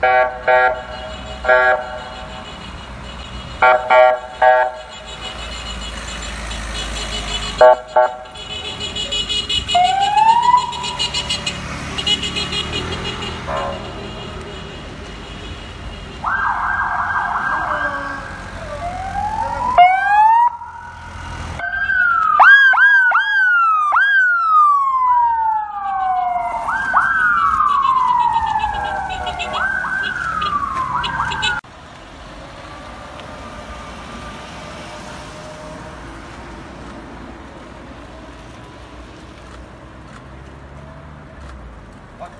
Thank you.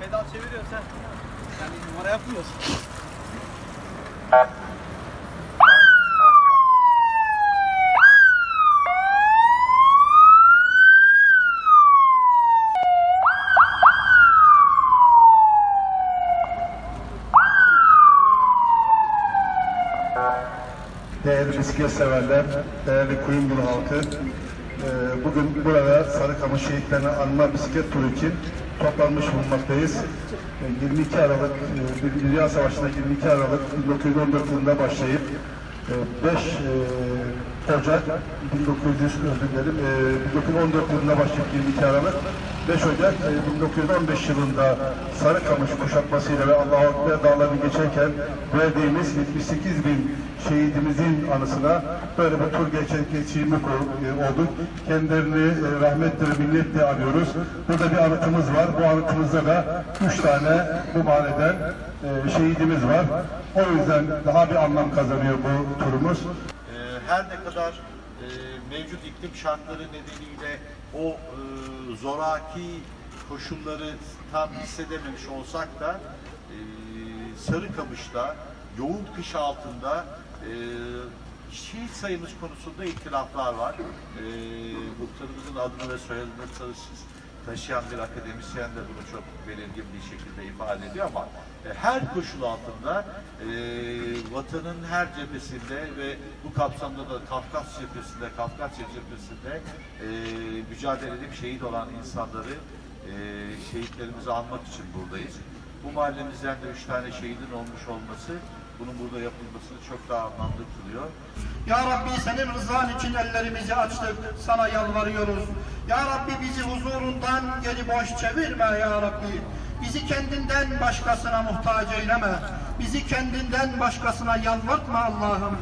Pedal çeviriyor sen. Bir numara yapmıyorsun. Değerli bisiklet severler, değerli Kuyumdulu halkı, e, bugün burada Sarıkamış şehitlerini anma bisiklet turu için toplanmış bulunmaktayız. E, 22 Aralık, e, Dünya Savaşı'nda 22 Aralık 1914 yılında başlayıp e, 5 e, Ocak 1900 özür dilerim, e, 1914 yılında başlayıp 22 Aralık 5 Ocak e, 1915 yılında Sarıkamış kuşatmasıyla ve Allahu Ekber dağlarını geçerken verdiğimiz 78 bin şehidimizin anısına böyle bir tur geçen geçirmek olduk. Kendilerini e, rahmetle ve minnetle anıyoruz. Burada bir anıtımız var. Bu anıtımızda da 3 tane bu mahalleden e, şehidimiz var. O yüzden daha bir anlam kazanıyor bu turumuz. Her ne kadar e, mevcut iklim şartları nedeniyle o e, zoraki koşulları tam hissedememiş olsak da e, Sarıkamış'ta yoğun kış altında e, şehit sayımız konusunda ihtilaflar var. E, muhtarımızın adını ve soyadını tanışız taşıyan bir akademisyen de bunu çok belirgin bir şekilde ifade ediyor ama e, her koşul altında e, vatanın her cephesinde ve bu kapsamda da Kafkas cephesinde, Kafkasya cephesinde e, mücadele edip şehit olan insanları e, şehitlerimizi anmak için buradayız. Bu mahallemizden de üç tane şehidin olmuş olması bunun burada yapılmasını çok daha anlamlı kılıyor. Ya Rabbi senin rızan için ellerimizi açtık, sana yalvarıyoruz. Ya Rabbi bizi huzurundan geri boş çevirme ya Rabbi. Bizi kendinden başkasına muhtaç eyleme. Bizi kendinden başkasına yalvartma Allah'ım.